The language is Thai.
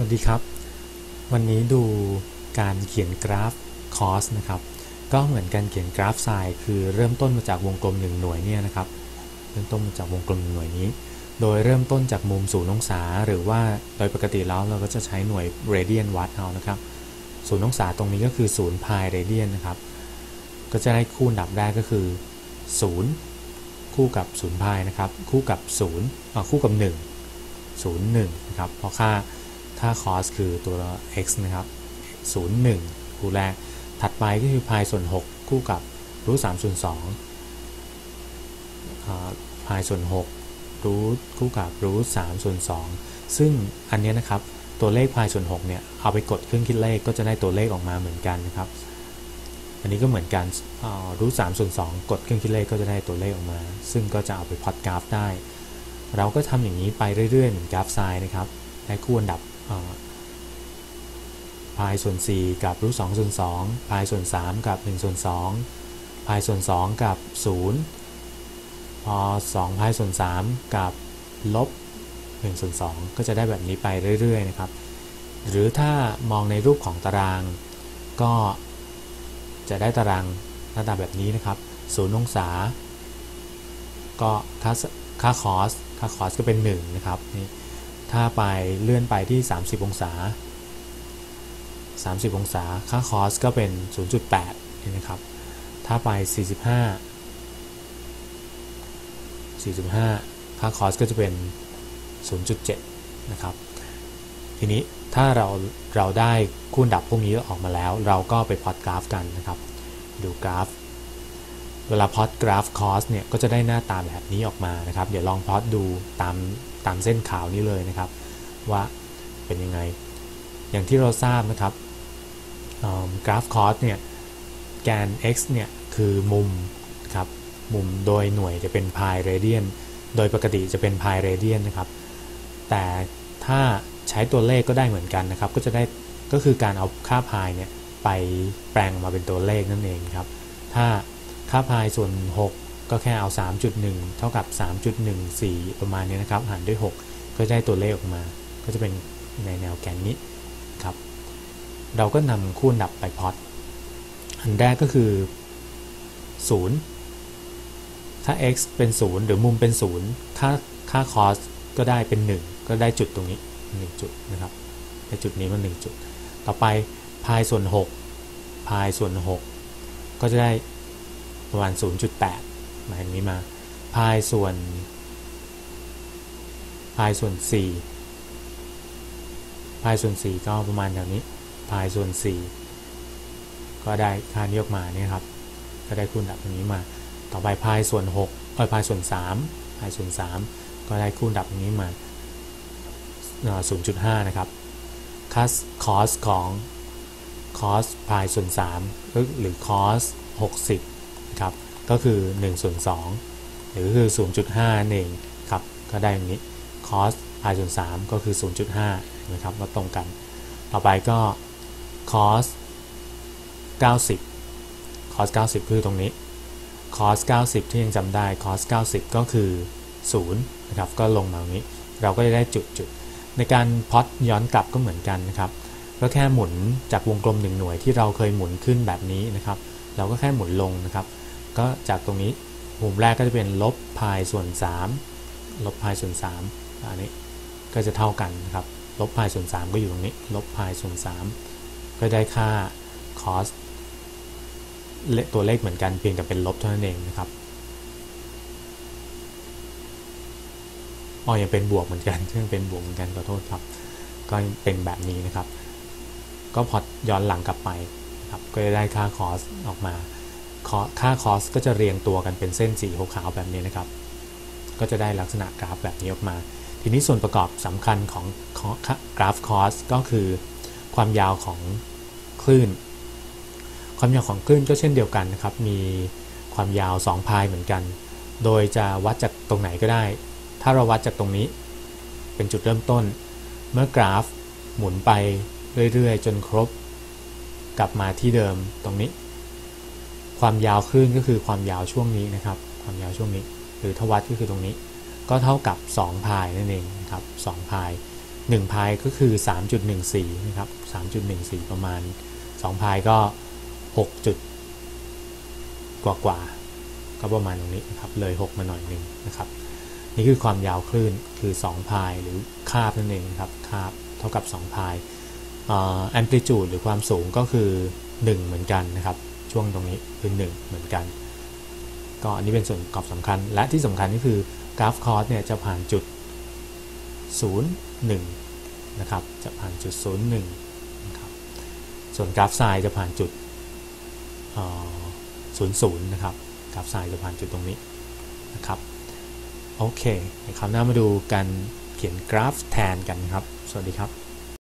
วัสดีครับ วันนี้ดูการเขียนกราฟคอสนะครับ ก็เหมือนการเขียนกราฟไซน์คือเริ่มต้นมาจากวงกลม 1 หน่วยเนี่ยนะครับ เริ่มต้นมาจากวงกลมหน่วยนี้ โดยเริ่มต้นจากมุมศูนย์องศา หรือว่าโดยปกติแล้วเราก็จะใช้หน่วยเรเดียนวัดเอานะครับศูนย์องศาตรงนี้ก็คือศูนย์พายเรเดียนนะครับ ก็จะได้คู่ดับได้ก็คือ 0 คู่กับ0พายนะครับ คู่กับ0คู่กับ 1 0 1นะครับเพราะค่า ถ้า cos คือตัว x นะครับ 0 1 คู่แรก ถัดไปก็คือพายส่วน 6 คู่กับรูท3ส่วน2พายส่วน6รูทคู่กับรูท3ส่วน 2 ซึ่งอันนี้นะครับตัวเลขพายส่วน6เนี่ยเอาไปกดเครื่องคิดเลขก็จะได้ตัวเลขออกมาเหมือนกันนะครับ อันนี้ก็เหมือนกันรูท3ส่วน2กดเครื่องคิดเลขก็จะได้ตัวเลขออกมา ซึ่งก็จะเอาไปพอดกราฟได้ เราก็ทำอย่างนี้ไปเรื่อยๆ เหมือนกราฟไซน์นะครับ ได้คู่อันดับ พายส่วน 4 กับรูท2ส่วน2พายส่วน 3 กับ1ส่วน2พายส่วน 2 กับ 0 พอ 2 พายส่วน 3 กับลบ1ส่วน2ก็จะได้แบบนี้ไปเรื่อยๆนะครับ หรือถ้ามองในรูปของตาราง ก็จะได้ตารางหน้าตาแบบนี้นะครับ0องศา ก็ค่าค่าคอสค่าคอสก็เป็น 1 นะครับนี่ ถ้าไปเลื่อนไปที่ 30 องศา 30 องศา ค่าคอสก็เป็น 0.8นี่นะครับ ถ้าไป 45 45 ค่าคอสก็จะเป็น 0.7 นะครับ ทีนี้ถ้าเราเราได้คูณดับพวกนี้ออกมาแล้ว เราก็ไปพอตกราฟกันนะครับ ดูกราฟ เวลาพอตกราฟคอสเนี่ยก็จะได้หน้าตาแบบนี้ออกมานะครับ เดี๋ยวลองพอตดูตามตามเส้นขาวนี้เลยนะครับ ว่าเป็นยังไง อย่างที่เราทราบนะครับกราฟคอสเนี่ยแกน x เนี่ยคือมุมครับมุมโดยหน่วยจะเป็นพายเรเดียนโดยปกติจะเป็นพายเรเดียนนะครับแต่ถ้าใช้ตัวเลขก็ได้เหมือนกันนะครับ ก็จะได้ก็คือการเอาค่าพายเนี่ยไปแปลงมาเป็นตัวเลขนั่นเองครับ ถ้าค่าพายส่วน 6 ก็แค่เอา 3.1 เท่ากับ 3.14 ประมาณนี้นะครับ หารด้วย 6 ก็ได้ตัวเลขออกมา ก็จะเป็นในแนวแกนนี้ครับ เราก็นำคูณดับไปพอตอันแรกก็คือ 0 ถ้า x เป็น 0 หรือมุมเป็น 0 ค่าค่า cos ก็ได้เป็น 1 ก็ได้จุดตรงนี้ 1 จุดนะครับได้จุดนี้มัน 1 จุด ต่อไปพายส่วน 6 พายส่วน 6 ก็จะได้ประมาณ 0.8 มาอย่างนี้มา พายส่วน พายส่วน4พายส่วน4ก็ประมาณแบบนี้ พายส่วน4ก็ได้ค่านี้ออกมาเนี่ยครับ ก็ได้คูณดับตรงนี้มา ต่อไปพายส่วน6เออพายส่วน3พายส่วน3ก็ได้คูณดับตรงนี้มา0.5นะครับค่าคอสของคอสพายส่วน3หรือคอส60นะครับ ก็คือ1ส่วน2หรือคือ 0.5นั่นเองครับ ก็ได้อย่างนี้ cos i ส่วน3ก็คือ 0.5นะครับก็ตรงกัน ต่อไปก็ cos 90 cos 90 คือตรงนี้ cos 90 ที่ยังจำได้ cos 90 ก็คือ 0 นะครับ ก็ลงมาตรงนี้ เราก็จะได้จุดจุดในการพอตย้อนกลับก็เหมือนกันนะครับ ก็แค่หมุนจากวงกลมหนึ่งหน่วยที่เราเคยหมุนขึ้นแบบนี้นะครับ เราก็แค่หมุนลงนะครับ ก็จากตรงนี้มุมแรกก็จะเป็นลบพายส่วน 3 ลบพายส่วน3อันนี้ก็จะเท่ากันนะครับ ลบพายส่วน 3 ก็อยู่ตรงนี้ ลบพายส่วน 3 ก็ได้ค่า cos ตัวเลขเหมือนกันเพียงแต่เป็นลบเท่านั้นเองนะครับอ๋อยังเป็นบวกเหมือนกันซึ่งเป็นบวกเหมือนกันขอโทษครับ ก็เป็นแบบนี้นะครับ ก็พอย้อนหลังกลับไปครับ ก็จะได้ค่า cos ออกมา ค่าคอสก็จะเรียงตัวกันเป็นเส้นสีขาวๆแบบนี้นะครับ ก็จะได้ลักษณะกราฟแบบนี้ออกมา ทีนี้ส่วนประกอบสำคัญของกราฟคอสก็คือความยาวของคลื่น ความยาวของคลื่นก็เช่นเดียวกันนะครับ มีความยาว 2 พายเหมือนกัน โดยจะวัดจากตรงไหนก็ได้ ถ้าเราวัดจากตรงนี้ เป็นจุดเริ่มต้น เมื่อกราฟหมุนไปเรื่อยๆ จนครบ กลับมาที่เดิมตรงนี้ ความยาวคลื่นก็คือความยาวช่วงนี้นะครับ ความยาวช่วงนี้ หรือทวัดก็คือตรงนี้ ก็เท่ากับ 2 พายนั่นเองนะครับ2พาย 1 พายก็คือ 3.14 นะครับ 3.14 ประมาณ 2 พายก็ 6 จุดกว่ากว่าก็ประมาณตรงนี้นะครับ เลย 6 มาหน่อยหนึ่งนะครับ นี่คือความยาวคลื่นคือ 2 พายหรือคาบนั่นเองครับคาบเท่ากับ 2 พายแอมพลิจูดหรือความสูงก็คือ 1 เหมือนกันนะครับ ช่วงตรงนี้คือ1เหมือนกัน ก็อันนี้เป็นส่วนประกอบสำคัญ และที่สำคัญก็คือกราฟคอร์สเนี่ยจะผ่านจุด 0 1 นะครับ จะผ่านจุด 0 1นะครับส่วนกราฟไซน์จะผ่านจุด0 0 นะครับ กราฟไซน์จะผ่านจุดตรงนี้นะครับโอเคคราวหน้ามาดูการเขียนกราฟแทนกันครับ สวัสดีครับ